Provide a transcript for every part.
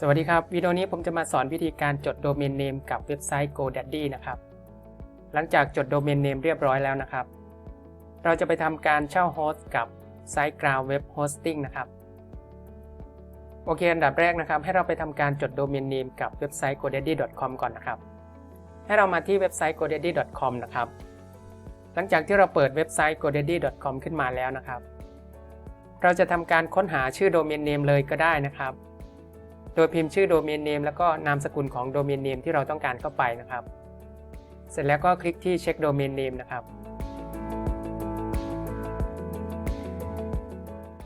สวัสดีครับ วิดีโอนี้ผมจะมาสอนวิธีการจดโดเมนเนมกับเว็บไซต์ GoDaddy นะครับ หลังจากจดโดเมนเนมเรียบร้อยแล้วนะครับ เราจะไปทำการเช่าโฮสต์กับ SiteGround Web Hosting นะครับ โอเค อันดับแรกนะครับ ให้เราไปทำการจดโดเมนเนมกับเว็บไซต์ godaddy.com ก่อนนะครับ ให้เรามาที่เว็บไซต์ godaddy.com นะครับ หลังจากที่เราเปิดเว็บไซต์ godaddy.com ขึ้นมาแล้วนะครับ เราจะทำการค้นหาชื่อโดเมนเนมเลยก็ได้นะครับ โดยพิมพ์ชื่อโดเมนเนมแล้วก็นามสกุลของโดเมนเนมที่เราต้องการเข้าไปนะครับ เสร็จแล้วก็คลิกที่เช็คโดเมนเนมนะครับ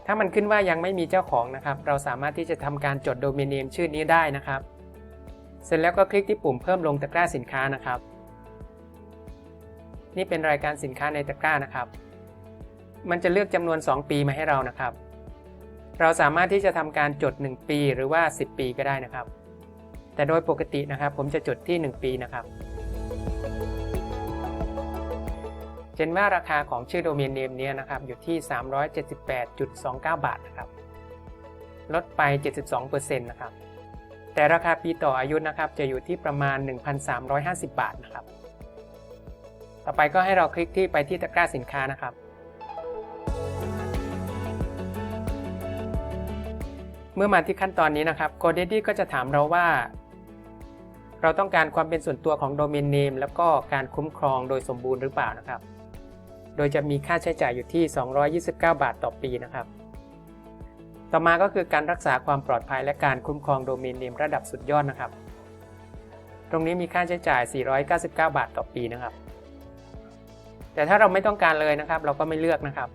ถ้ามันขึ้นว่ายังไม่มีเจ้าของนะครับ เราสามารถที่จะทำการจดโดเมนเนมชื่อนี้ได้นะครับ เสร็จแล้วก็คลิกที่ปุ่มเพิ่มลงตะกร้าสินค้านะครับ นี่เป็นรายการสินค้าในตะกร้านะครับ มันจะเลือกจำนวน 2 ปีมาให้เรานะครับ เราสามารถที่จะทำการจด 1 ปีหรือว่า 10 ปีก็ได้นะครับ แต่โดยปกตินะครับผมจะจดที่ 1 ปีนะครับเช่นว่าราคาของชื่อโดเมนเนมนี้นะครับอยู่ที่ 378.29 บาทนะครับ ลดไป 72%นะครับแต่ราคาปีต่ออายุนะครับจะอยู่ที่ประมาณ 1,350 บาทนะครับ ต่อไปก็ให้เราคลิกที่ไปที่ตะกร้าสินค้านะครับ มื่อมาที่ขั้นตอนนี้นะครับ GoDaddy ก็จะถามเราว่า เราต้องการความเป็นส่วนตัวของโดเมนเนมแล้วก็การคุ้มครองโดยสมบูรณ์หรือเปล่านะครับ โดยจะมีค่าใช้จ่ายอยู่ที่ 229 บาทต่อปีนะครับ ต่อมาก็คือการรักษาความปลอดภัยและการคุ้มครองโดเมนเนมระดับสุดยอดนะครับ ตรงนี้มีค่าใช้จ่าย 499 บาทต่อปีนะครับ แต่ถ้าเราไม่ต้องการเลยนะครับ เราก็ไม่เลือกนะครับ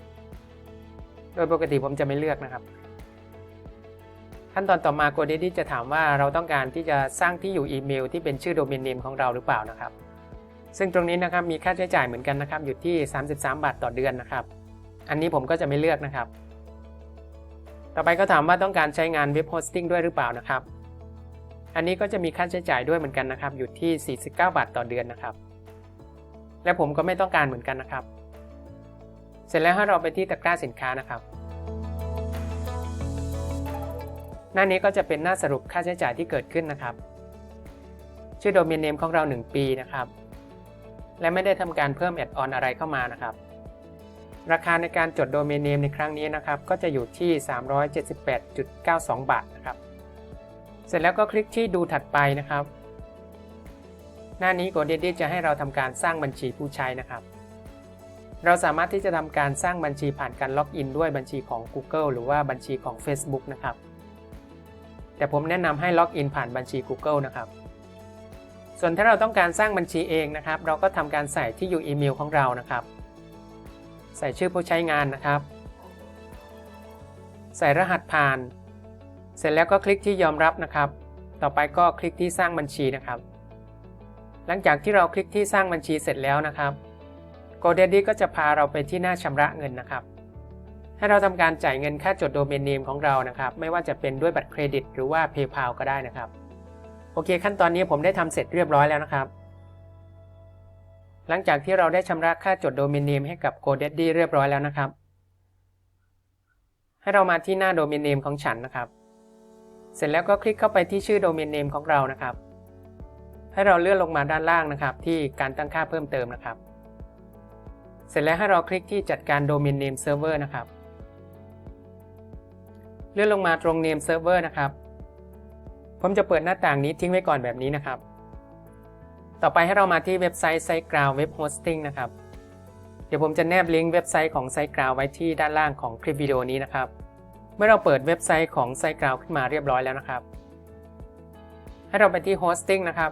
โดยปกติผมจะไม่เลือกนะครับ ขั้นตอนต่อมา GoDaddy จะถามว่าเราต้องการที่จะสร้างที่อยู่อีเมล ที่เป็นชื่อโดเมนเนมของเราหรือเปล่านะครับ ซึ่งตรงนี้นะครับมีค่าใช้จ่ายเหมือนกันนะครับอยู่ที่ 33 บาทต่อเดือนนะครับ อันนี้ผมก็จะไม่เลือกนะครับ ต่อไปก็ถามว่าต้องการใช้งานเว็บโฮสติ้งด้วยหรือเปล่านะครับ อันนี้ก็จะมีค่าใช้จ่ายด้วยเหมือนกันนะครับ อยู่ที่ 49 บาทต่อเดือนนะครับ และผมก็ไม่ต้องการเหมือนกันนะครับ เสร็จแล้วให้เราไปที่ตะกร้าสินค้านะครับ หน้านี้ก็จะเป็นหน้าสรุปค่าใช้จ่ายที่เกิดขึ้นนะครับ ชื่อโดเมนเนมของเรา 1 ปีนะครับ และไม่ได้ทำการเพิ่มแอดออนอะไรเข้ามานะครับ ราคาในการจดโดเมนเนมในครั้งนี้นะครับ ก็จะอยู่ที่ 378.92 บาทนะครับ เสร็จแล้วก็คลิกที่ดูถัดไปนะครับ หน้านี้ GoDaddy จะให้เราทำการสร้างบัญชีผู้ใช้นะครับเราสามารถที่จะทำการสร้างบัญชีผ่านการล็อกอินด้วยบัญชีของ Google หรือว่าบัญชีของ Facebook นะครับ แต่ผมแนะนำให้ล็อกอินผ่านบัญชี Google นะครับ ส่วนถ้าเราต้องการสร้างบัญชีเองนะครับ เราก็ทำการใส่ที่อยู่อีเมลของเรานะครับ ใส่ชื่อผู้ใช้งานนะครับ ใส่รหัสผ่าน เสร็จแล้วก็คลิกที่ยอมรับนะครับ ต่อไปก็คลิกที่สร้างบัญชีนะครับ หลังจากที่เราคลิกที่สร้างบัญชีเสร็จแล้วนะครับ GoDaddy ก็จะพาเราไปที่หน้าชำระเงินนะครับ ให้เราทำการจ่ายเงินค่าจดโดเมนเนมของเรานะครับ ไม่ว่าจะเป็นด้วยบัตรเครดิต หรือว่า PayPal ก็ได้นะครับ โอเค ขั้นตอนนี้ผมได้ทำเสร็จเรียบร้อยแล้วนะครับ หลังจากที่เราได้ชำระค่าจดโดเมนเนมให้กับ GoDaddy เรียบร้อยแล้วนะครับ ให้เรามาที่หน้าโดเมนเนมของฉันนะครับ เสร็จแล้วก็คลิกเข้าไปที่ชื่อโดเมนเนมของเรานะครับ ให้เราเลื่อนลงมาด้านล่างนะครับ ที่การตั้งค่าเพิ่มเติมนะครับ เสร็จแล้วให้เราคลิกที่จัดการโดเมนเนมเซิร์ฟเวอร์นะครับ เลื่อนลงมาตรง Name Server นะครับ ผมจะเปิดหน้าต่างนี้ทิ้งไว้ก่อนแบบนี้นะครับ ต่อไปให้เรามาที่เว็บไซต์ SiteGround Web Hosting นะครับ เดี๋ยวผมจะแนบลิงก์เว็บไซต์ของ SiteGround ไว้ที่ด้านล่างของคลิปวิดีโอนี้นะครับ เมื่อเราเปิดเว็บไซต์ของ SiteGround ขึ้นมาเรียบร้อยแล้วนะครับ ให้เราไปที่ Hosting นะครับ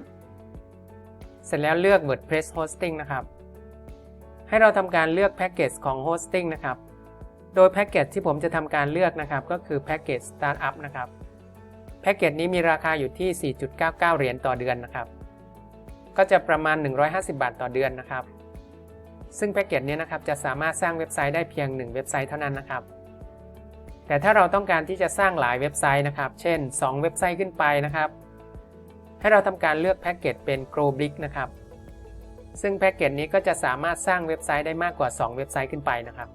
เสร็จแล้วเลือก WordPress Hosting นะครับ ให้เราทำการเลือกแพ็กเกจของ Hosting นะครับ โดยแพ็กเกจที่ผมจะทำการเลือกนะครับ ก็คือแพ็กเกจ Startup นะครับ แพ็กเกจนี้มีราคาอยู่ที่ 4.99 เหรียญต่อเดือนนะครับ ก็จะประมาณ 150 บาทต่อเดือนนะครับ ซึ่งแพ็กเกจนี้นะครับจะสามารถสร้างเว็บไซต์ได้เพียง 1 เว็บไซต์เท่านั้นนะครับ แต่ถ้าเราต้องการที่จะสร้างหลายเว็บไซต์นะครับ เช่น 2 เว็บไซต์ขึ้นไปนะครับ ให้เราทำการเลือกแพ็กเกจเป็น Grow b r i c นะครับ ซึ่งแพ็กเกจนี้ก็จะสามารถสร้างเว็บไซต์ได้มากกว่า 2 เว็บไซต์ขึ้นไปนะครับ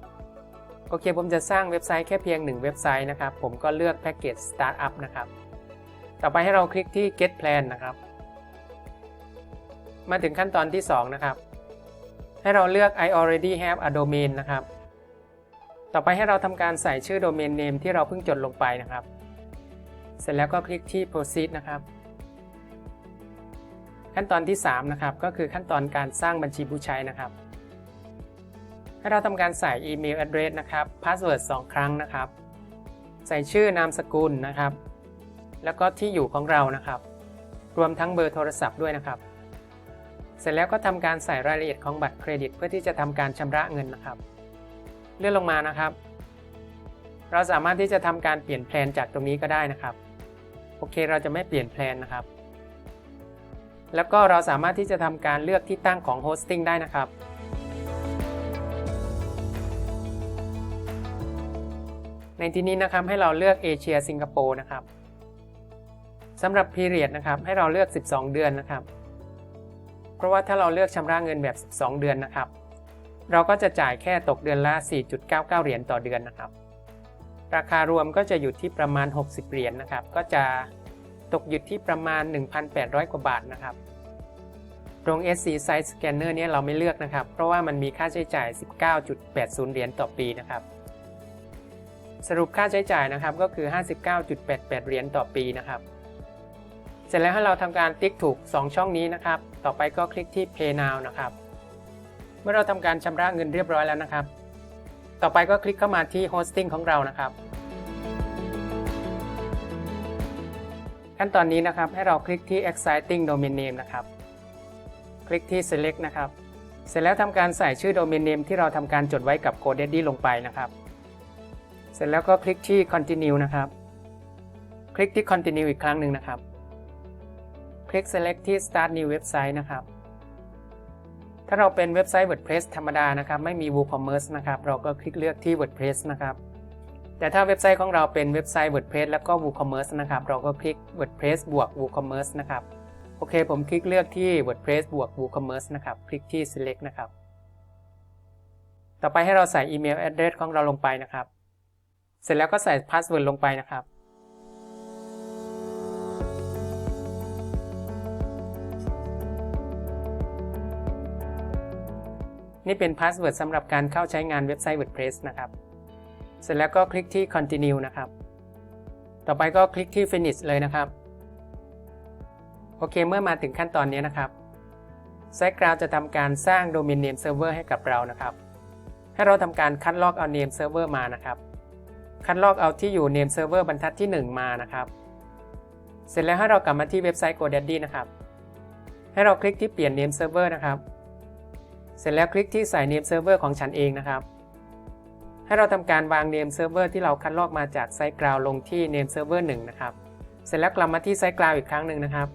โอเค ผมจะสร้างเว็บไซต์แค่เพียง 1 เว็บไซต์นะครับ ผมก็เลือกแพ็กเกจ Startup นะครับ ต่อไปให้เราคลิกที่ get plan นะครับ มาถึงขั้นตอนที่ 2 นะครับ ให้เราเลือก I already have a domain นะครับ ต่อไปให้เราทำการใส่ชื่อ domain name ที่เราเพิ่งจดลงไปนะครับ เสร็จแล้วก็คลิกที่ proceed นะครับ ขั้นตอนที่ 3 นะครับ ก็คือขั้นตอนการสร้างบัญชีผู้ใช้นะครับ ให้เราทำการใส่อีเมล address นะครับ password 2 ครั้งนะครับ ใส่ชื่อนามสกุลนะครับ แล้วก็ที่อยู่ของเรานะครับ รวมทั้งเบอร์โทรศัพท์ด้วยนะครับ เสร็จแล้วก็ทำการใส่รายละเอียดของบัตรเครดิต เพื่อที่จะทำการชำระเงินนะครับ เลื่อนลงมานะครับ เราสามารถที่จะทำการเปลี่ยนแพลนจากตรงนี้ก็ได้นะครับ โอเค เราจะไม่เปลี่ยนแพลนนะครับ แล้วก็เราสามารถที่จะทำการเลือกที่ตั้งของโฮสติ้งได้นะครับ ในที่นี้นะครับให้เราเลือกเอเชียสิงคโปร์นะครับสำหรับ period นะครับให้เราเลือก 12 เดือนนะครับ เพราะว่าถ้าเราเลือกชำระเงินแบบ 12 เดือนนะครับ เราก็จะจ่ายแค่ตกเดือนละ 4.99 เหรียญต่อเดือนนะครับ ราคารวมก็จะอยู่ที่ประมาณ 60 เหรียญนนะครับ ก็จะตกอยู่ที่ประมาณ 1,800 กว่าบาทนะครับ ตรง SC Size Scanner เนี่ยเราไม่เลือกนะครับ เพราะว่ามันมีค่าใช้จ่าย 19.80 เหรียญต่อปีนะครับ สรุปค่าใช้จ่ายนะครับก็คือ 59.88 เหรียญต่อปีนะครับ เสร็จแล้วให้เราทำการติ๊กถูก 2 ช่องนี้นะครับ ต่อไปก็คลิกที่ Pay Now นะครับ เมื่อเราทำการชำระเงินเรียบร้อยแล้วนะครับ ต่อไปก็คลิกเข้ามาที่ Hosting ของเรานะครับ ขั้นตอนนี้นะครับให้เราคลิกที่ Exciting Domain Name นะครับ คลิกที่ Select นะครับ เสร็จแล้วทำการใส่ชื่อ Domain Name ที่เราทำการจดไว้กับ GoDaddy ลงไปนะครับ เสร็จแล้วก็คลิกที่ Continue นะครับ คลิกที่ Continue อีกครั้งหนึ่งนะครับ คลิก Select ที่ Start New Website นะครับ ถ้าเราเป็นเว็บไซต์ WordPress ธรรมดานะครับ ไม่มี WooCommerce นะครับ เราก็คลิกเลือกที่ WordPress นะครับ แต่ถ้าเว็บไซต์ของเราเป็นเว็บไซต์ WordPress แล้วก็ WooCommerce นะครับ เราก็คลิก WordPress บวก WooCommerce นะครับ โอเค ผมคลิกเลือกที่ WordPress บวก WooCommerce นะครับ คลิกที่ Select นะครับ ต่อไปให้เราใส่อีเมล address ของเราลงไปนะครับ เสร็จแล้วก็ใส่ password ลงไปนะครับ นี่เป็นพาสเวิร์ดสำหรับการเข้าใช้งานเว็บไซต์ WordPress นะครับ เสร็จแล้วก็คลิกที่ continue นะครับ ต่อไปก็คลิกที่ finish เลยนะครับ โอเค เมื่อมาถึงขั้นตอนนี้นะครับ SiteGround จะทำการสร้าง Domain Name Server ให้กับเรานะครับ ให้เราทำการคัดลอกเอา Name Server มานะครับ คัดลอกเอาที่อยู่ Name Server บรรทัดที่ 1 มานะครับ เสร็จแล้วให้เรากลับมาที่เว็บไซต์ GoDaddy นะครับ ให้เราคลิกที่เปลี่ยน Name Server นะครับ เสร็จแล้วคลิกที่ใส่ Name Server ของฉันเองนะครับ ให้เราทำการวาง Name Server ที่เราคัดลอกมาจาก SiteGround ลงที่ Name Server 1 นะครับ เสร็จแล้วกลับมาที่ SiteGround อีกครั้งหนึ่งนะครับ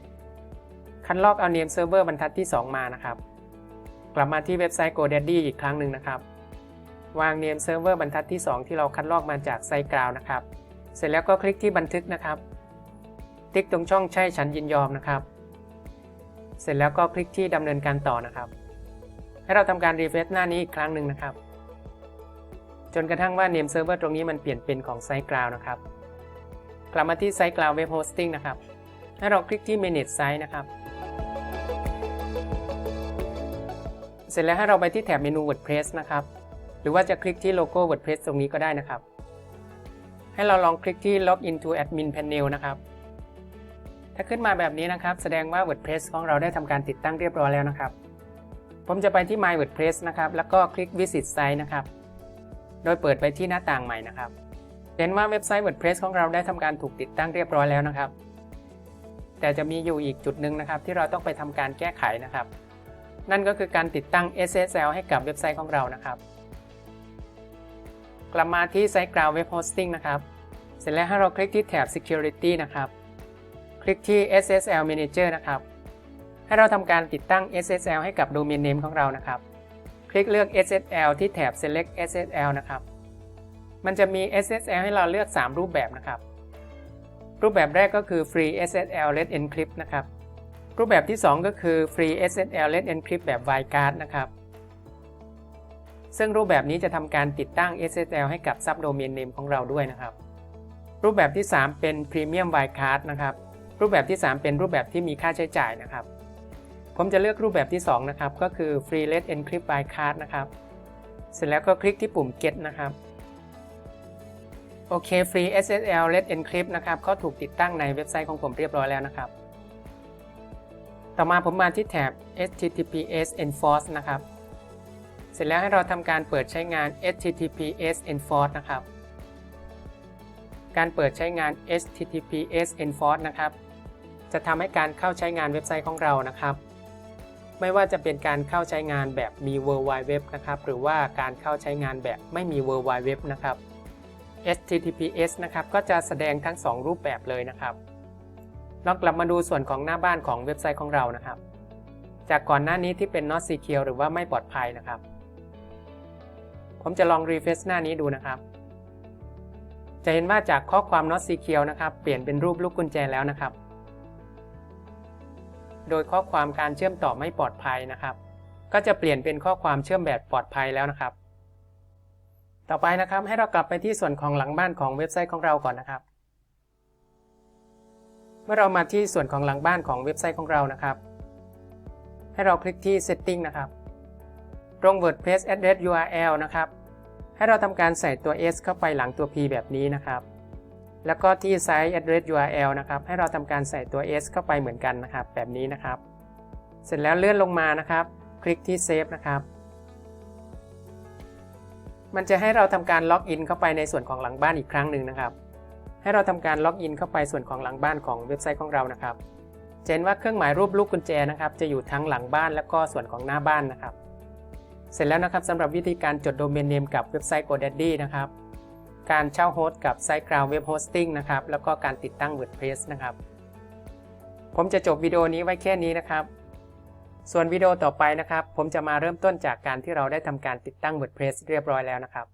คัดลอกเอา Name Server บรรทัดที่ 2 มานะครับ กลับมาที่เว็บไซต์ GoDaddy อีกครั้งหนึ่งนะครับ วาง Name Server บรรทัดที่ 2 ที่เราคัดลอกมาจาก SiteGround นะครับ เสร็จแล้วก็คลิกที่บันทึกนะครับ ติ๊กตรงช่องใช่ฉันยินยอมนะครับ เสร็จแล้วก็คลิกที่ดำเนินการต่อนะครับ ให้เราทำการรีเฟรชหน้านี้อีกครั้งหนึ่งนะครับ จนกระทั่งว่า Name Server ตรงนี้มันเปลี่ยนเป็นของ SiteGround นะครับ กลับมาที่ SiteGround Web Hosting นะครับ ให้เราคลิกที่ Manage Site นะครับเสร็จแล้วให้เราไปที่แถบเมนู WordPress นะครับ หรือว่าจะคลิกที่โลโก้ WordPress ตรงนี้ก็ได้นะครับ ให้เราลองคลิกที่ Log into Admin Panel นะครับ ถ้าขึ้นมาแบบนี้นะครับ แสดงว่า WordPress ของเราได้ทำการติดตั้งเรียบร้อยแล้วนะครับ ผมจะไปที่ My WordPress นะครับ แล้วก็คลิก Visit Site นะครับ โดยเปิดไปที่หน้าต่างใหม่นะครับ เห็นว่าเว็บไซต์ WordPress ของเราได้ทำการถูกติดตั้งเรียบร้อยแล้วนะครับ แต่จะมีอยู่อีกจุดหนึ่งนะครับ ที่เราต้องไปทำการแก้ไขนะครับ นั่นก็คือการติดตั้ง SSL ให้กับเว็บไซต์ของเรานะครับ กลับมาที่ SiteGround Web Hosting นะครับ เสร็จแล้วให้เราคลิกที่แถบ Security นะครับ คลิกที่ SSL Manager นะครับ ให้เราทำการติดตั้ง SSL ให้กับ Domain Name ของเรานะครับ คลิกเลือก SSL ที่แถบ Select SSL นะครับ มันจะมี SSL ให้เราเลือก 3 รูปแบบนะครับ รูปแบบแรกก็คือ Free SSL Let Encrypt นะครับ รูปแบบที่ 2 ก็คือ Free SSL Let Encrypt แบบ Wildcard นะครับ ซึ่งรูปแบบนี้จะทำการติดตั้ง SSL ให้กับ Subdomain Name ของเราด้วยนะครับ รูปแบบที่ 3 เป็น Premium Wildcard นะครับ รูปแบบที่ 3 เป็นรูปแบบที่มีค่าใช้จ่ายนะครับ ผมจะเลือกรูปแบบที่ 2 นะครับ ก็คือ Free Let Encrypt by Card นะครับ เสร็จแล้วก็คลิกที่ปุ่ม Get นะครับ โอเค Free SSL Let Encrypt นะครับเขาถูกติดตั้งในเว็บไซต์ของผมเรียบร้อยแล้วนะครับ ต่อมาผมมาที่แถบ HTTPS Enforce นะครับ เสร็จแล้วให้เราทำการเปิดใช้งาน HTTPS Enforce นะครับ การเปิดใช้งาน HTTPS Enforce นะครับ จะทำให้การเข้าใช้งานเว็บไซต์ของเรานะครับ ไม่ว่าจะเป็นการเข้าใช้งานแบบมี World Wide Web นะครับ หรือว่าการเข้าใช้งานแบบไม่มี World Wide Web นะครับ HTTPS นะครับ ก็จะแสดงทั้ง 2 รูปแบบเลยนะครับลองกลับมาดูส่วนของหน้าบ้านของเว็บไซต์ของเรานะครับ จากก่อนหน้านี้ที่เป็น not secure หรือว่าไม่ปลอดภัยนะครับ ผมจะลอง refresh หน้านี้ดูนะครับ จะเห็นว่าจากข้อความ not secure นะครับ เปลี่ยนเป็นรูปลูกกุญแจแล้วนะครับ โดยข้อความการเชื่อมต่อไม่ปลอดภัยนะครับ ก็จะเปลี่ยนเป็นข้อความเชื่อมแบบปลอดภัยแล้วนะครับ ต่อไปนะครับให้เรากลับไปที่ส่วนของหลังบ้านของเว็บไซต์ของเราก่อนนะครับ เมื่อเรามาที่ส่วนของหลังบ้านของเว็บไซต์ของเรานะครับ ให้เราคลิกที่ setting นะครับ ตรง WordPress address URL นะครับ ให้เราทำการใส่ตัว s เข้าไปหลังตัว p แบบนี้นะครับ แล้วก็ที่ site address URL นะครับ ให้เราทำการใส่ตัว s เข้าไปเหมือนกันนะครับ แบบนี้นะครับ เสร็จแล้วเลื่อนลงมานะครับ คลิกที่ save นะครับ มันจะให้เราทำการล็อกอินเข้าไปในส่วนของหลังบ้านอีกครั้งหนึ่งนะครับ ให้เราทำการล็อกอินเข้าไปส่วนของหลังบ้านของเว็บไซต์ของเรานะครับจะเห็นว่าเครื่องหมายรูปลูกกุญแจนะครับ จะอยู่ทั้งหลังบ้านแล้วก็ส่วนของหน้าบ้านนะครับ เสร็จแล้วนะครับสำหรับวิธีการจดโดเมนเนมกับเว็บไซต์ GoDaddy นะครับ การเช่าโฮสต์กับไซต์ Cloud Web Hosting นะครับ แล้วก็การติดตั้ง WordPress นะครับ ผมจะจบวิดีโอนี้ไว้แค่นี้นะครับ ส่วนวิดีโอต่อไปนะครับ ผมจะมาเริ่มต้นจากการที่เราได้ทำการติดตั้ง WordPress เรียบร้อยแล้วนะครับ